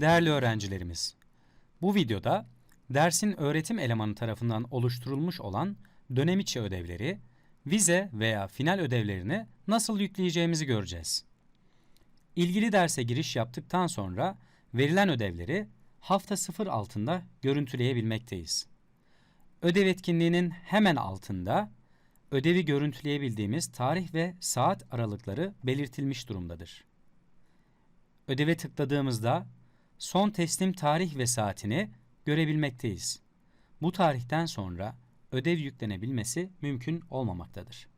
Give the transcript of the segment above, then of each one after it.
Değerli öğrencilerimiz, bu videoda dersin öğretim elemanı tarafından oluşturulmuş olan dönem içi ödevleri, vize veya final ödevlerini nasıl yükleyeceğimizi göreceğiz. İlgili derse giriş yaptıktan sonra verilen ödevleri hafta 0 altında görüntüleyebilmekteyiz. Ödev etkinliğinin hemen altında ödevi görüntüleyebildiğimiz tarih ve saat aralıkları belirtilmiş durumdadır. Ödeve tıkladığımızda son teslim tarih ve saatini görebilmekteyiz. Bu tarihten sonra ödev yüklenebilmesi mümkün olmamaktadır.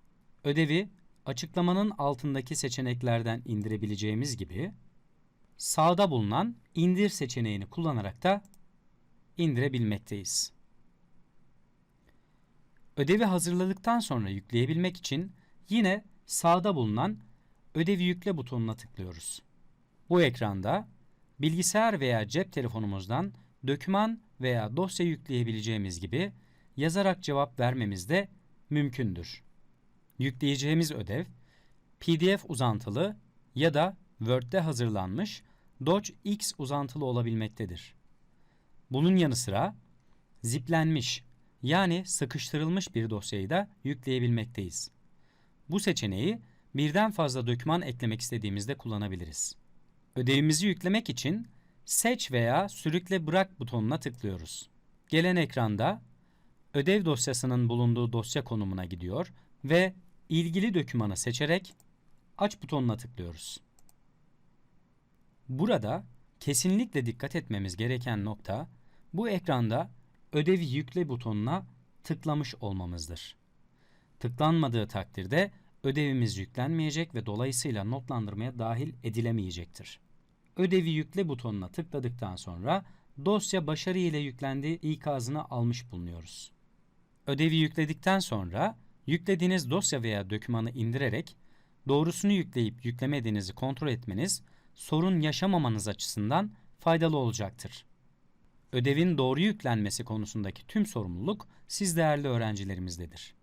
Ödevi açıklamanın altındaki seçeneklerden indirebileceğimiz gibi sağda bulunan indir seçeneğini kullanarak da indirebilmekteyiz. Ödevi hazırladıktan sonra yükleyebilmek için yine sağda bulunan ödevi yükle butonuna tıklıyoruz. Bu ekranda bilgisayar veya cep telefonumuzdan döküman veya dosya yükleyebileceğimiz gibi yazarak cevap vermemiz de mümkündür. Yükleyeceğimiz ödev PDF uzantılı ya da Word'de hazırlanmış docx uzantılı olabilmektedir. Bunun yanı sıra ziplenmiş yani sıkıştırılmış bir dosyayı da yükleyebilmekteyiz. Bu seçeneği birden fazla doküman eklemek istediğimizde kullanabiliriz. Ödevimizi yüklemek için seç veya sürükle bırak butonuna tıklıyoruz. Gelen ekranda ödev dosyasının bulunduğu dosya konumuna gidiyor ve ilgili dokümanı seçerek aç butonuna tıklıyoruz. Burada kesinlikle dikkat etmemiz gereken nokta bu ekranda ödevi yükle butonuna tıklamış olmamızdır. Tıklanmadığı takdirde ödevimiz yüklenmeyecek ve dolayısıyla notlandırmaya dahil edilemeyecektir. Ödevi yükle butonuna tıkladıktan sonra dosya başarı ile yüklendi ikazını almış bulunuyoruz. Ödevi yükledikten sonra yüklediğiniz dosya veya dokümanı indirerek doğrusunu yükleyip yüklemediğinizi kontrol etmeniz sorun yaşamamanız açısından faydalı olacaktır. Ödevin doğru yüklenmesi konusundaki tüm sorumluluk siz değerli öğrencilerimizdedir.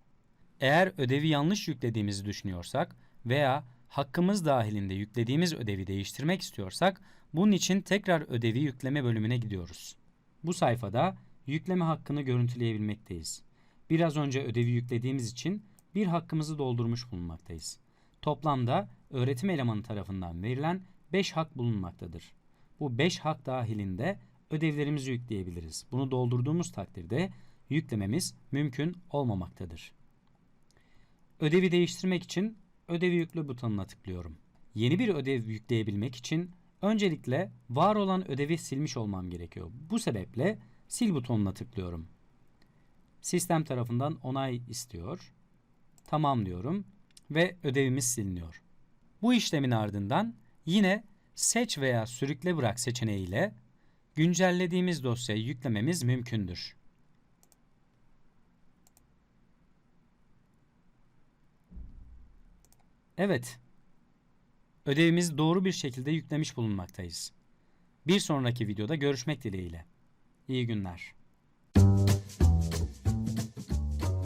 Eğer ödevi yanlış yüklediğimizi düşünüyorsak veya hakkımız dahilinde yüklediğimiz ödevi değiştirmek istiyorsak bunun için tekrar ödevi yükleme bölümüne gidiyoruz. Bu sayfada yükleme hakkını görüntüleyebilmekteyiz. Biraz önce ödevi yüklediğimiz için bir hakkımızı doldurmuş bulunmaktayız. Toplamda öğretim elemanı tarafından verilen 5 hak bulunmaktadır. Bu 5 hak dahilinde ödevlerimizi yükleyebiliriz. Bunu doldurduğumuz takdirde yüklememiz mümkün olmamaktadır. Ödevi değiştirmek için ödevi yükle butonuna tıklıyorum. Yeni bir ödev yükleyebilmek için öncelikle var olan ödevi silmiş olmam gerekiyor. Bu sebeple sil butonuna tıklıyorum. Sistem tarafından onay istiyor. Tamam diyorum ve ödevimiz siliniyor. Bu işlemin ardından yine seç veya sürükle bırak seçeneğiyle güncellediğimiz dosyayı yüklememiz mümkündür. Evet, ödevimizi doğru bir şekilde yüklemiş bulunmaktayız. Bir sonraki videoda görüşmek dileğiyle. İyi günler.